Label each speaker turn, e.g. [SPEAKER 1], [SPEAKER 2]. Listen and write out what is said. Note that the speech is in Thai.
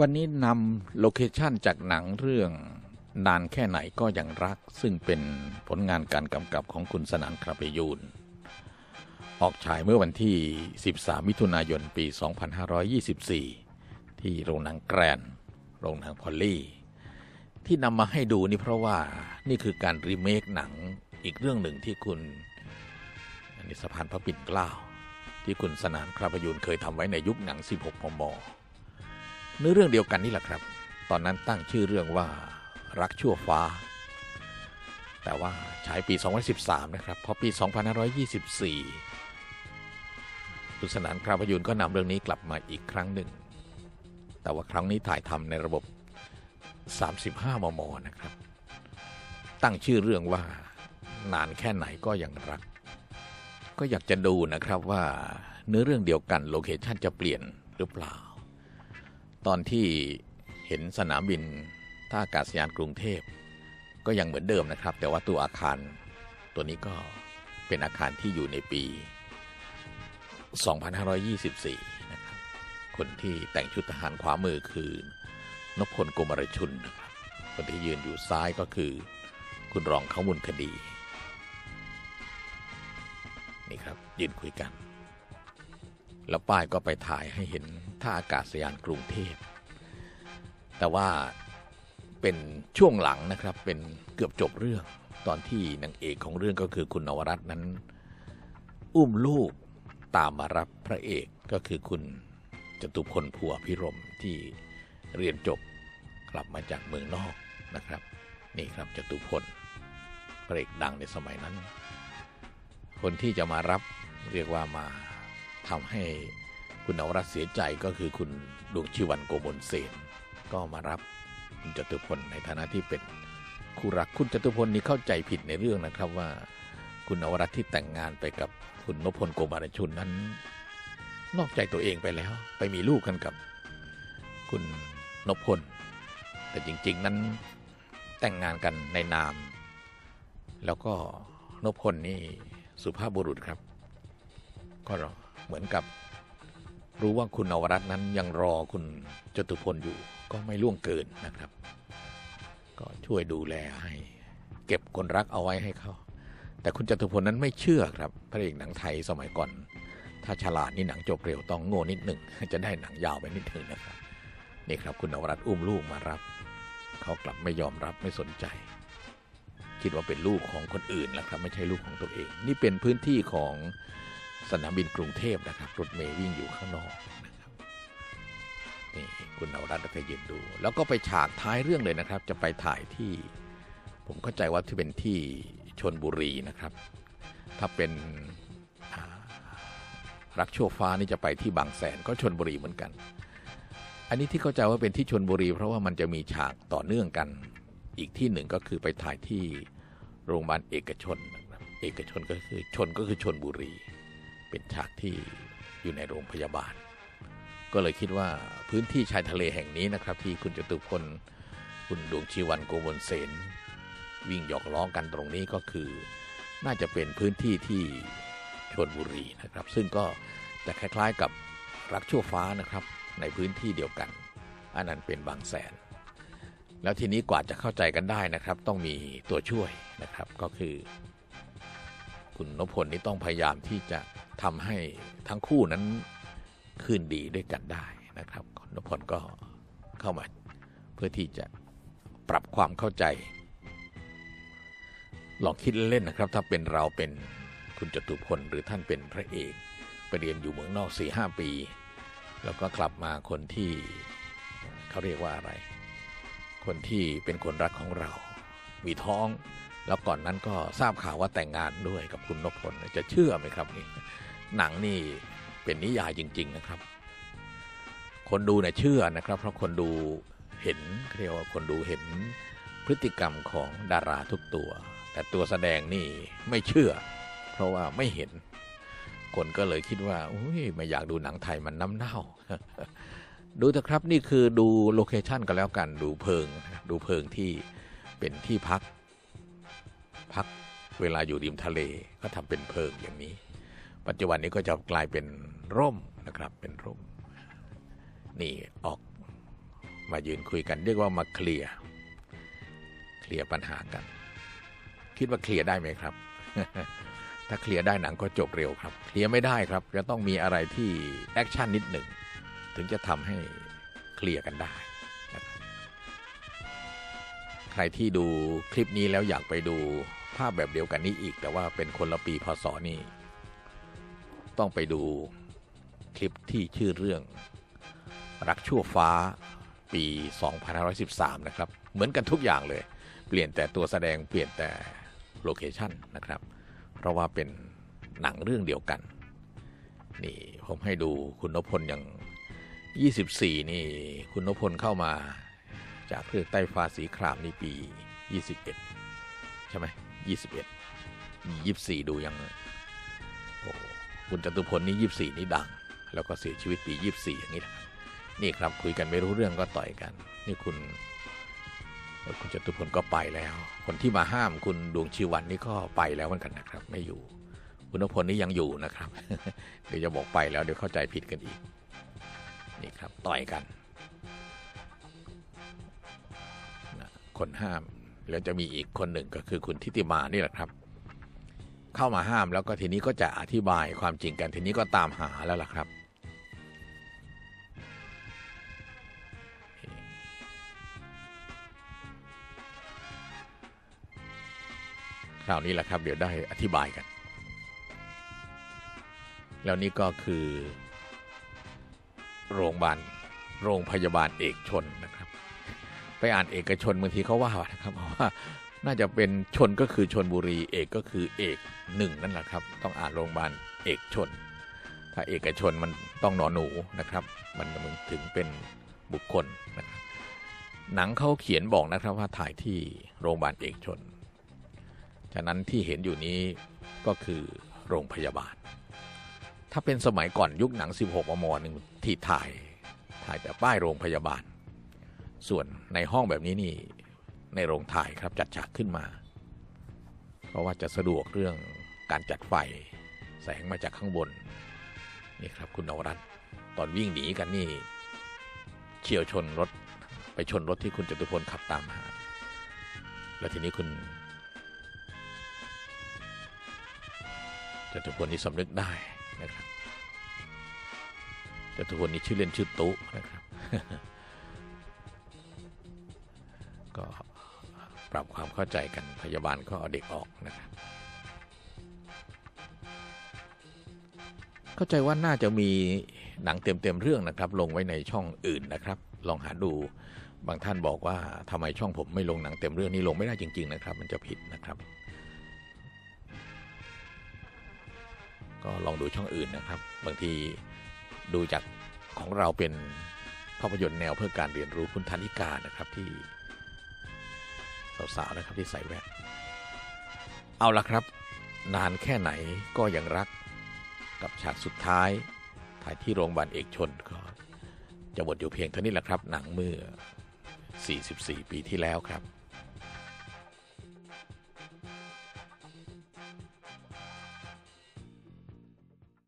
[SPEAKER 1] วันนี้นำโลเคชันจากหนังเรื่องนานแค่ไหนก็ยังรัก ซึ่งเป็นผลงานการกำกับของคุณสนานคราเปยูน ออกฉายเมื่อวันที่ 13 มิถุนายนปี 2524 ที่โรงหนังแกรนโรงหนังพอลลี่ ที่นำมาให้ดูนี่เพราะว่านี่คือการรีเมคหนังอีกเรื่องหนึ่งที่คุณอันนี้สะพานพระปิ่นเกล้า ที่คุณสนานคราพยูนเคยทำไว้ในยุคหนัง 16 มม เนื้อเรื่องเดียวกันนี่แหละครับ ตอนนั้นตั้งชื่อเรื่องว่ารักชั่วฟ้า แต่ว่าฉายปี 2013 นะครับ พอปี 2524คุสนานคราพยูนก็นำเรื่องนี้กลับมาอีกครั้งหนึ่ง แต่ว่าครั้งนี้ถ่ายทำในระบบ 35 มม นะครับ ตั้งชื่อเรื่องว่านานแค่ไหนก็ยังรัก ก็อยากจะดูนะครับว่าเนื้อเรื่องเดียวกันโลเคชันจะเปลี่ยนหรือเปล่า ตอนที่เห็นสนามบินท่าอากาศยานกรุงเทพ ก็ยังเหมือนเดิมนะครับ แต่ว่าตัวอาคารตัวนี้ก็เป็นอาคารที่อยู่ในปี 2524 นะครับ คนที่แต่งชุดทหารขวามือคือนพพลโกมารชุนนะครับ คนที่ยืนอยู่ซ้ายก็คือ คุณรองเขามุนคดี นี่ครับยืนคุยกัน แล้วป้ายก็ไปถ่ายให้เห็น ท่าอากาศยานกรุงเทพ แต่ว่าเป็นช่วงหลังนะครับเป็นเกือบจบเรื่องตอนที่นางเอกของเรื่องก็คือคุณนวรัตน์นั้น อุ้มลูกตามมารับพระเอกก็คือคุณจตุพลผัวพิรมที่เรียนจบกลับมาจากเมืองนอกนะครับ นี่ครับจตุพลพระเอกดังในสมัยนั้น คนที่จะมารับเรียกว่ามาทำให้ คุณนวรัตเสียใจก็คือคุณดวงชีวันโกมลเสนก็มารับคุณจตุพลในฐานะที่เป็นคู่รักคุณจตุพลนี่เข้าใจผิดในเรื่องนะครับว่า คุณนวรัตที่แต่งงานไปกับคุณนพพลโกมารชุนนั้น นอกใจตัวเองไปแล้ว ไปมีลูกกันกับ คุณนพพล แต่จริง ๆนั้นแต่งงานกันในนาม แล้วก็นพพลนี่สุภาพบุรุษครับ ก็เหมือนกับ รู้ว่าคุณนวรัตน์นั้นยังรอคุณจตุพลอยู่ ก็ไม่ล่วงเกินนะครับ ก็ช่วยดูแลให้ เก็บคนรักเอาไว้ให้เขา แต่คุณจตุพลนั้นไม่เชื่อครับพระเอกหนังไทยสมัยก่อน ถ้าฉลาดนี่หนังจบเร็วต้องโง่นิดหนึ่งจะได้หนังยาวไปนิดหนึ่งนะครับนี่ครับคุณนวรัตน์อุ้มลูกมารับ เขากลับไม่ยอมรับไม่สนใจ คิดว่าเป็นลูกของคนอื่นแหละครับ ไม่ใช่ลูกของตัวเอง นี่เป็นพื้นที่ของ สนามบินกรุงเทพนะครับ รถเมย์วิ่งอยู่ข้างนอกนะครับนี่คุณนวรัตน์ก็ยืนดู แล้วก็ไปฉากท้ายเรื่องเลยนะครับ จะไปถ่ายที่ ผมเข้าใจว่าที่เป็นที่ชนบุรีนะครับ ถ้าเป็นรักชั่วฟ้านี่จะไปที่บางแสนก็ชนบุรีเหมือนกัน อันนี้ที่เข้าใจว่าเป็นที่ชนบุรี เพราะว่ามันจะมีฉากต่อเนื่องกัน อีกที่หนึ่งก็คือไปถ่ายที่โรงพยาบาลเอกชนนะครับเอกชนก็คือชนก็คือชนบุรี เป็นฉากที่อยู่ในโรงพยาบาล ก็เลยคิดว่าพื้นที่ชายทะเลแห่งนี้นะครับ ที่คุณจตุพลคุณดวงชีวันโกมลเสนวิ่งหยอกล้อกันตรงนี้ก็คือ น่าจะเป็นพื้นที่ที่ชนบุรีนะครับ ซึ่งก็จะคล้ายๆกับรักชั่วฟ้านะครับ ในพื้นที่เดียวกัน อันนั้นเป็นบางแสน แล้วทีนี้กว่าจะเข้าใจกันได้นะครับ ต้องมีตัวช่วยนะครับก็คือ คุณนพพลนี่ต้องพยายามที่จะ ทำให้ทั้งคู่นั้นคืนดีด้วยกันได้นะครับคุณนพพลก็เข้ามาเพื่อที่จะปรับความเข้าใจ ลองคิดเล่นนะครับ ถ้าเป็นเราเป็นคุณจตุพลหรือท่านเป็นพระเอก ไปเรียนอยู่เมืองนอก4ีหปี แล้วก็กลับมาคนที่เขาเรียกว่าอะไร คนที่เป็นคนรักของเรา มีท้อง แล้วก่อนนั้นก็ทราบข่าวว่าแต่งงานด้วยกับคุณนพพลจะเชื่อไหมครับนี่หนังนี่เป็นนิยายจริง ๆนะครับ คนดูเนี่ยเชื่อนะครับ เพราะคนดูเห็นเรียกว่าคนดูเห็นพฤติกรรมของดาราทุกตัว แต่ตัวแสดงนี่ไม่เชื่อ เพราะว่าไม่เห็น คนก็เลยคิดว่าอุ้ยไม่อยากดูหนังไทยมันน้ำเน่า ดูเถอะครับนี่คือดูโลเคชันกันแล้วกันดูเพิง ดูเพิงที่เป็นที่พัก พักเวลาอยู่ริมทะเลก็ทำเป็นเพิงอย่างนี้ ปัจจุบันนี้ก็จะกลายเป็นร่มนะครับเป็นร่ม นี่ออกมายืนคุยกันเรียกว่ามาเคลียร์เคลียร์ปัญหากัน คิดว่าเคลียร์ได้ไหมครับ ถ้าเคลียร์ได้หนังก็จบเร็วครับ เคลียร์ไม่ได้ครับ จะต้องมีอะไรที่แอคชั่นนิดหนึ่ง ถึงจะทำให้เคลียร์กันได้ ใครที่ดูคลิปนี้แล้วอยากไปดู ภาพแบบเดียวกันนี้อีก แต่ว่าเป็นคนละปีพศนี่ ต้องไปดูคลิปที่ชื่อเรื่อง รักชั่วฟ้าปี 2513 นะครับ เหมือนกันทุกอย่างเลย เปลี่ยนแต่ตัวแสดงเปลี่ยนแต่โลเคชั่นนะครับ เพราะว่าเป็นหนังเรื่องเดียวกัน นี่ผมให้ดูคุณนพพลอย่าง 24 นี่คุณนพพลเข้ามาจากเรื่องใต้ฟ้าสีครามนี่ปี 21 ใช่ไหม 21 24ดูยังโอ้คุณจตุพลนี่24นี่ดัง แล้วก็เสียชีวิตปี24อย่างนี้นะนี่ครับคุยกันไม่รู้เรื่องก็ต่อยกัน นี่คุณ คุณจตุพลก็ไปแล้ว คนที่มาห้ามคุณดวงชีวันนี่ก็ไปแล้วเหมือนกันนะครับ ไม่อยู่ คุณนพพลนี่ยังอยู่นะครับ เดี๋ยวจะบอกไปแล้วเดี๋ยวเข้าใจผิดกันอีก นี่ครับต่อยกัน คนห้าม แล้วจะมีอีกคนหนึ่งก็คือคุณทิติมานี่แหละครับ เข้ามาห้ามแล้วก็ทีนี้ก็จะอธิบายความจริงกันทีนี้ก็ตามหาแล้วล่ะครับ คราวนี้แหละครับ เดี๋ยวได้อธิบายกัน แล้วนี่ก็คือ โรงพยาบาลโรงพยาบาลเอกชนนะครับ ไปอ่านเอกชนบางทีเขาว่านะครับว่าน่าจะเป็นชนก็คือชนบุรีเอกก็คือเอกหนึ่งนั่นแหละครับ ต้องอ่านโรงพยาบาลเอกชน ถ้าเอกชนมันต้องหนอหนูนะครับมันมันถึงเป็นบุคคลนะครับหนังเขาเขียนบอกนะครับว่าถ่ายที่โรงพยาบาลเอกชน ฉะนั้นที่เห็นอยู่นี้ก็คือโรงพยาบาล ถ้าเป็นสมัยก่อนยุคหนัง 16 มมหนึ่งที่ถ่ายถ่ายแต่ป้ายโรงพยาบาล ส่วนในห้องแบบนี้นี่ในโรงถ่ายครับจัดฉากขึ้นมา เพราะว่าจะสะดวกเรื่องการจัดไฟแสงมาจากข้างบนนี่ครับคุณนวรัตน์ตอนวิ่งหนีกันนี่เฉียวชนรถไปชนรถที่คุณจตุพลขับตามมาแล้วทีนี้คุณจตุพลนี่สำนึกได้นะครับจตุพลนี่ชื่อเล่นชื่อตุนะครับ ก็ปรับความเข้าใจกันพยาบาลก็เอาเด็กออกนะครับเข้าใจว่าน่าจะมีหนังเต็มๆเรื่องนะครับ ลงไว้ในช่องอื่นนะครับ ลองหาดูบางท่านบอกว่าทำไมช่องผมไม่ลงหนังเต็มเรื่องนี้ลงไม่ได้จริง ๆ นะครับ มันจะผิดนะครับ ก็ลองดูช่องอื่นนะครับ บางทีดูจากของเราเป็นภาพยนตร์แนวเพื่อการเรียนรู้คุณธนิกานะครับที่ สาวๆนะครับที่ใส่แว่นเอาละครับ นานแค่ไหนก็ยังรักกับฉากสุดท้าย ถ่ายที่โรงพยาบาลเอกชนก็จะหมดอยู่เพียงเท่านี้แหละครับ หนังเมื่อ 44 ปีที่แล้วครับ